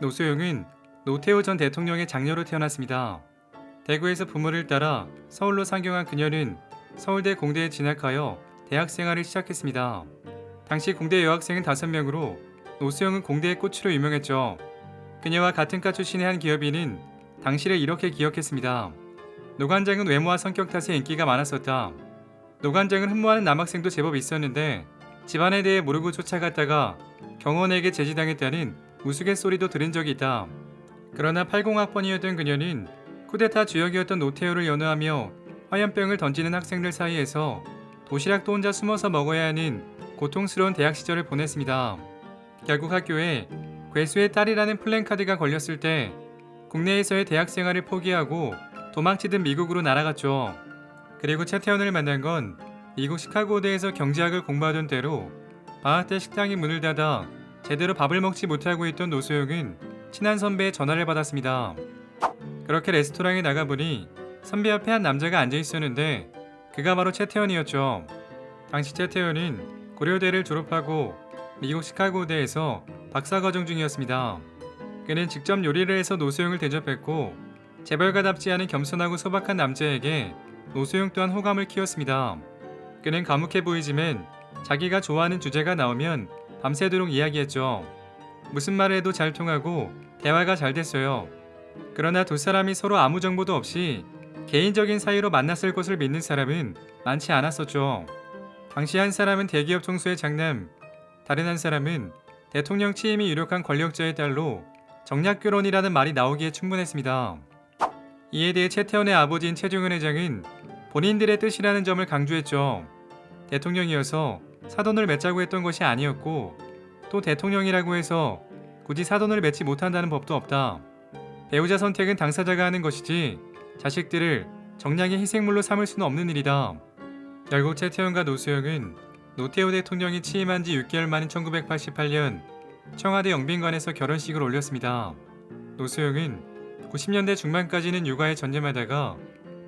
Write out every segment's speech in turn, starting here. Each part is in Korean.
노소영은 노태우 전 대통령의 장녀로 태어났습니다. 대구에서 부모를 따라 서울로 상경한 그녀는 서울대 공대에 진학하여 대학 생활을 시작했습니다. 당시 공대 여학생은 5명으로 노수영은 공대의 꽃으로 유명했죠. 그녀와 같은 과 출신의 한 기업인은 당시를 이렇게 기억했습니다. 노관장은 외모와 성격 탓에 인기가 많았었다. 노관장을 흠모하는 남학생도 제법 있었는데 집안에 대해 모르고 쫓아갔다가 경원에게 제지당했다는 우스갯소리도 들은 적이 있다. 그러나 80학번이었던 그녀는 쿠데타 주역이었던 노태우를 연호하며 화염병을 던지는 학생들 사이에서 도시락도 혼자 숨어서 먹어야 하는 고통스러운 대학 시절을 보냈습니다. 결국 학교에 괴수의 딸이라는 플랜카드가 걸렸을 때 국내에서의 대학 생활을 포기하고 도망치듯 미국으로 날아갔죠. 그리고 최태원을 만난 건 미국 시카고대에서 경제학을 공부하던 때로 때 식당이 문을 닫아 제대로 밥을 먹지 못하고 있던 노소영은 친한 선배의 전화를 받았습니다. 그렇게 레스토랑에 나가보니 선배 옆에 한 남자가 앉아 있었는데 그가 바로 최태원이었죠. 당시 최태원은 고려대를 졸업하고 미국 시카고대에서 박사과정 중이었습니다. 그는 직접 요리를 해서 노소영을 대접했고 재벌가답지 않은 겸손하고 소박한 남자에게 노소영 또한 호감을 키웠습니다. 그는 과묵해 보이지만 자기가 좋아하는 주제가 나오면 밤새도록 이야기했죠. 무슨 말을 해도 잘 통하고 대화가 잘 됐어요. 그러나 두 사람이 서로 아무 정보도 없이 개인적인 사이로 만났을 것을 믿는 사람은 많지 않았었죠. 당시 한 사람은 대기업 총수의 장남, 다른 한 사람은 대통령 취임이 유력한 권력자의 딸로 정략 결혼이라는 말이 나오기에 충분했습니다. 이에 대해 최태원의 아버지인 최종현 회장은 본인들의 뜻이라는 점을 강조했죠. 대통령이어서 사돈을 맺자고 했던 것이 아니었고 또 대통령이라고 해서 굳이 사돈을 맺지 못한다는 법도 없다. 배우자 선택은 당사자가 하는 것이지 자식들을 정량의 희생물로 삼을 수는 없는 일이다. 결국 최태원과 노수영은 노태우 대통령이 취임한 지 6개월 만인 1988년 청와대 영빈관에서 결혼식을 올렸습니다. 노수영은 90년대 중반까지는 육아에 전념하다가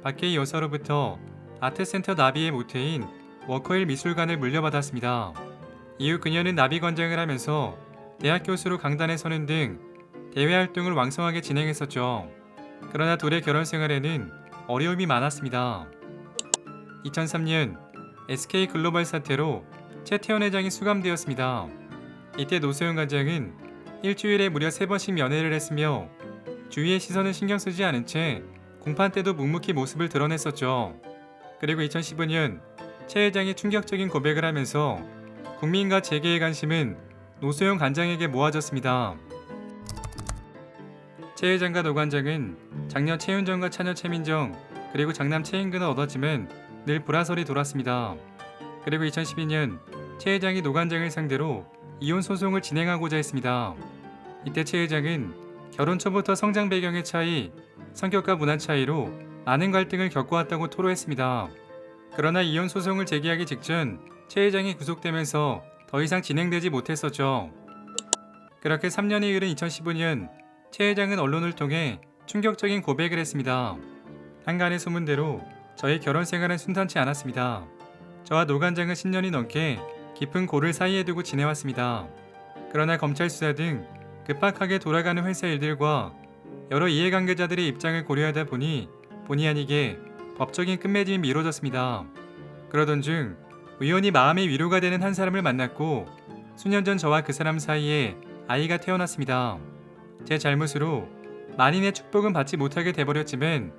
박해희 여사로부터 아트센터 나비의 모태인 워커힐 미술관을 물려받았습니다. 이후 그녀는 나비 관장을 하면서 대학 교수로 강단에 서는 등 대외 활동을 왕성하게 진행했었죠. 그러나 둘의 결혼 생활에는 어려움이 많았습니다. 2003년 SK 글로벌 사태로 최태원 회장이 수감되었습니다. 이때 노소영 관장은 일주일에 무려 3번씩 연애를 했으며 주위의 시선을 신경 쓰지 않은 채 공판 때도 묵묵히 모습을 드러냈었죠. 그리고 2015년 최 회장이 충격적인 고백을 하면서 국민과 재계의 관심은 노소영 관장에게 모아졌습니다. 최 회장과 노 관장은 장녀 최윤정과 차녀 최민정 그리고 장남 최인근을 얻었지만 늘 불화설이 돌았습니다. 그리고 2012년 최 회장이 노 관장을 상대로 이혼 소송을 진행하고자 했습니다. 이때 최 회장은 결혼 초부터 성장 배경의 차이, 성격과 문화 차이로 많은 갈등을 겪어왔다고 토로했습니다. 그러나 이혼 소송을 제기하기 직전 최 회장이 구속되면서 더 이상 진행되지 못했었죠. 그렇게 3년이 흐른 2015년 최 회장은 언론을 통해 충격적인 고백을 했습니다. 한간의 소문대로 저의 결혼 생활은 순탄치 않았습니다. 저와 노관장은 10년이 넘게 깊은 고를 사이에 두고 지내왔습니다. 그러나 검찰 수사 등 급박하게 돌아가는 회사 일들과 여러 이해관계자들의 입장을 고려하다 보니 본의 아니게 법적인 끝맺음이 미뤄졌습니다. 그러던 중 우연히 마음의 위로가 되는 한 사람을 만났고 수년 전 저와 그 사람 사이에 아이가 태어났습니다. 제 잘못으로 만인의 축복은 받지 못하게 돼버렸지만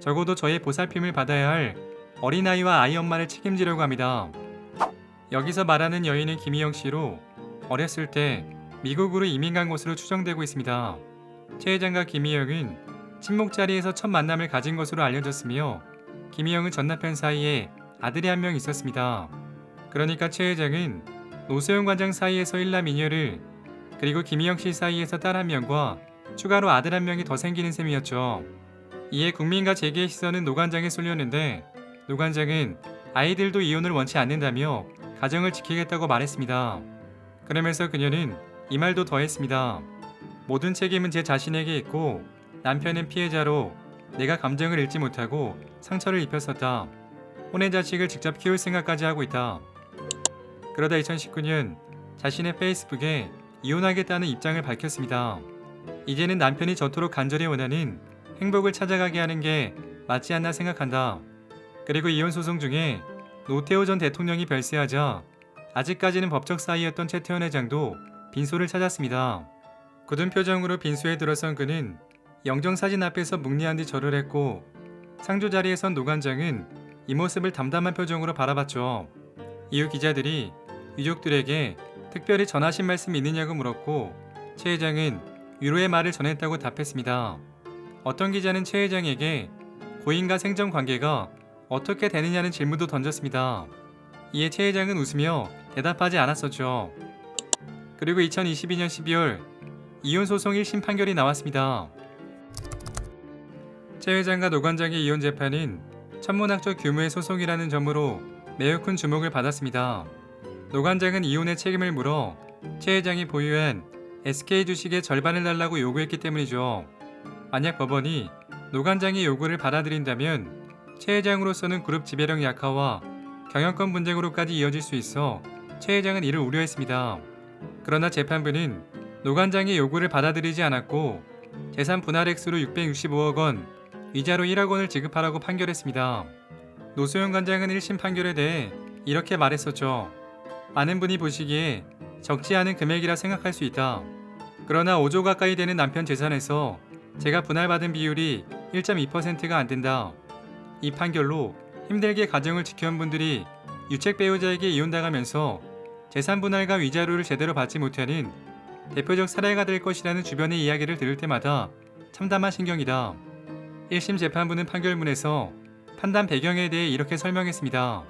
적어도 저의 보살핌을 받아야 할 어린아이와 아이 엄마를 책임지려고 합니다. 여기서 말하는 여인은 김희영 씨로 어렸을 때 미국으로 이민 간 것으로 추정되고 있습니다. 최 회장과 김희영은 친목 자리에서 첫 만남을 가진 것으로 알려졌으며 김희영은 전 남편 사이에 아들이 한 명 있었습니다. 그러니까 최 회장은 노소영 관장 사이에서 일남 이녀를 그리고 김희영 씨 사이에서 딸 한 명과 추가로 아들 한 명이 더 생기는 셈이었죠. 이에 국민과 재계의 시선은 노 관장에 쏠렸는데 노 관장은 아이들도 이혼을 원치 않는다며 가정을 지키겠다고 말했습니다. 그러면서 그녀는 이 말도 더했습니다. 모든 책임은 제 자신에게 있고 남편은 피해자로 내가 감정을 잃지 못하고 상처를 입혔었다. 혼의 자식을 직접 키울 생각까지 하고 있다. 그러다 2019년 자신의 페이스북에 이혼하겠다는 입장을 밝혔습니다. 이제는 남편이 저토록 간절히 원하는 행복을 찾아가게 하는 게 맞지 않나 생각한다. 그리고 이혼 소송 중에 노태우 전 대통령이 별세하자 아직까지는 법적 사이였던 최태원 회장도 빈소를 찾았습니다. 굳은 표정으로 빈소에 들어선 그는 영정사진 앞에서 묵리한 듯 절을 했고 상조 자리에 선 노관장은 이 모습을 담담한 표정으로 바라봤죠. 이후 기자들이 유족들에게 특별히 전하신 말씀 있느냐고 물었고 최 회장은 위로의 말을 전했다고 답했습니다. 어떤 기자는 최 회장에게 고인과 생전 관계가 어떻게 되느냐는 질문도 던졌습니다. 이에 최 회장은 웃으며 대답하지 않았었죠. 그리고 2022년 12월 이혼 소송 1심 판결이 나왔습니다. 최 회장과 노 관장의 이혼 재판은 천문학적 규모의 소송이라는 점으로 매우 큰 주목을 받았습니다. 노 관장은 이혼의 책임을 물어 최 회장이 보유한 SK 주식의 절반을 달라고 요구했기 때문이죠. 만약 법원이 노 관장의 요구를 받아들인다면 최 회장으로서는 그룹 지배력 약화와 경영권 분쟁으로까지 이어질 수 있어 최 회장은 이를 우려했습니다. 그러나 재판부는 노 관장의 요구를 받아들이지 않았고 재산 분할 액수로 665억 원, 위자료 1억 원을 지급하라고 판결했습니다. 노소영 관장은 1심 판결에 대해 이렇게 말했었죠. 많은 분이 보시기에 적지 않은 금액이라 생각할 수 있다. 그러나 5조 가까이 되는 남편 재산에서 제가 분할받은 비율이 1.2%가 안 된다. 이 판결로 힘들게 가정을 지켜온 분들이 유책 배우자에게 이혼당하면서 재산 분할과 위자료를 제대로 받지 못하는 대표적 사례가 될 것이라는 주변의 이야기를 들을 때마다 참담한 신경이다. 1심 재판부는 판결문에서 판단 배경에 대해 이렇게 설명했습니다.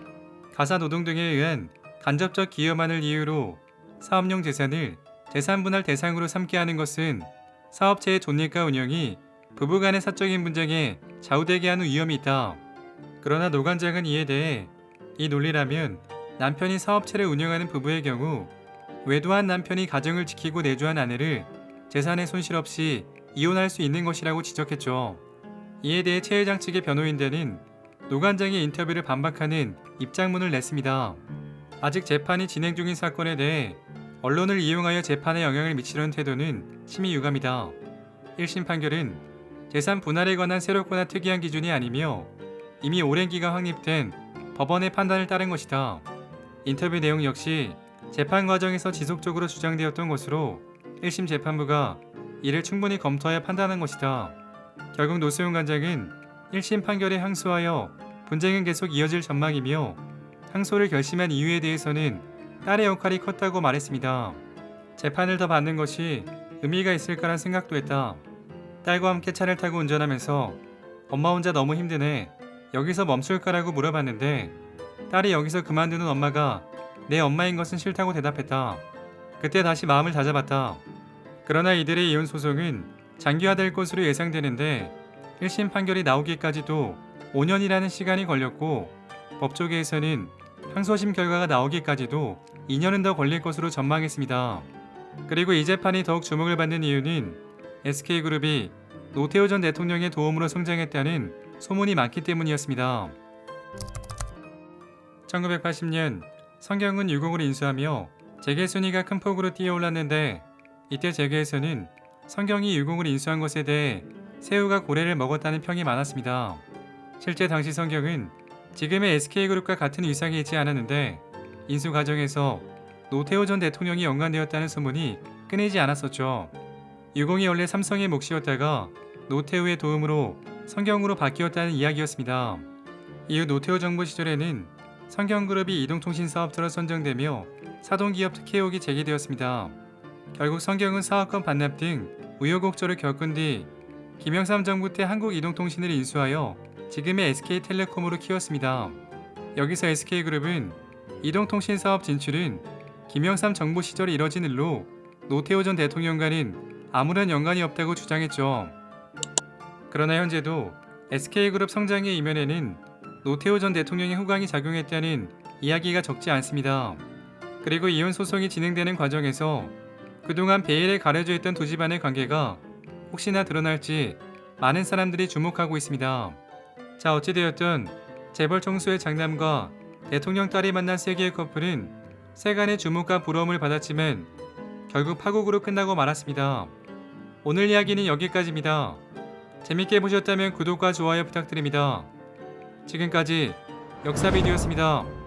가사 노동 등에 의한 간접적 기여만을 이유로 사업용 재산을 재산 분할 대상으로 삼게 하는 것은 사업체의 존립과 운영이 부부간의 사적인 분쟁에 좌우되게 하는 위험이 있다. 그러나 노관장은 이에 대해 이 논리라면 남편이 사업체를 운영하는 부부의 경우 외도한 남편이 가정을 지키고 내조한 아내를 재산의 손실 없이 이혼할 수 있는 것이라고 지적했죠. 이에 대해 최 회장 측의 변호인단은 노관장의 인터뷰를 반박하는 입장문을 냈습니다. 아직 재판이 진행 중인 사건에 대해 언론을 이용하여 재판에 영향을 미치려는 태도는 심히 유감이다. 1심 판결은 재산 분할에 관한 새롭거나 특이한 기준이 아니며 이미 오랜 기간 확립된 법원의 판단을 따른 것이다. 인터뷰 내용 역시 재판 과정에서 지속적으로 주장되었던 것으로 1심 재판부가 이를 충분히 검토하여 판단한 것이다. 결국 노수용 관장은 1심 판결에 항소하여 분쟁은 계속 이어질 전망이며 항소를 결심한 이유에 대해서는 딸의 역할이 컸다고 말했습니다. 재판을 더 받는 것이 의미가 있을까란 생각도 했다. 딸과 함께 차를 타고 운전하면서 엄마 혼자 너무 힘드네. 여기서 멈출까라고 물어봤는데 딸이 여기서 그만두는 엄마가 내 엄마인 것은 싫다고 대답했다. 그때 다시 마음을 다잡았다. 그러나 이들의 이혼 소송은 장기화될 것으로 예상되는데 1심 판결이 나오기까지도 5년이라는 시간이 걸렸고 법조계에서는 항소심 결과가 나오기까지도 2년은 더 걸릴 것으로 전망했습니다. 그리고 이 재판이 더욱 주목을 받는 이유는 SK그룹이 노태우 전 대통령의 도움으로 성장했다는 소문이 많기 때문이었습니다. 1980년 성경은 유공을 인수하며 재계 순위가 큰 폭으로 뛰어올랐는데 이때 재계에서는 성경이 유공을 인수한 것에 대해 새우가 고래를 먹었다는 평이 많았습니다. 실제 당시 성경은 지금의 SK그룹과 같은 위상에 있지 않았는데 인수 과정에서 노태우 전 대통령이 연관되었다는 소문이 끊이지 않았었죠. 유공이 원래 삼성의 몫이었다가 노태우의 도움으로 성경으로 바뀌었다는 이야기였습니다. 이후 노태우 정부 시절에는 성경그룹이 이동통신 사업자로 선정되며 사동기업 특혜혹이 제기되었습니다. 결국 성경은 사업권 반납 등 우여곡절을 겪은 뒤 김영삼 정부 때 한국이동통신을 인수하여 지금의 SK텔레콤으로 키웠습니다. 여기서 SK그룹은 이동통신 사업 진출은 김영삼 정부 시절에 이뤄진 일로 노태우 전 대통령과는 아무런 연관이 없다고 주장했죠. 그러나 현재도 SK그룹 성장의 이면에는 노태우 전 대통령의 후광이 작용했다는 이야기가 적지 않습니다. 그리고 이혼 소송이 진행되는 과정에서 그동안 베일에 가려져 있던 두 집안의 관계가 혹시나 드러날지 많은 사람들이 주목하고 있습니다. 자 어찌되었든 재벌 총수의 장남과 대통령 딸이 만난 세계의 커플은 세간의 주목과 부러움을 받았지만 결국 파국으로 끝나고 말았습니다. 오늘 이야기는 여기까지입니다. 재밌게 보셨다면 구독과 좋아요 부탁드립니다. 지금까지 역사비디오였습니다.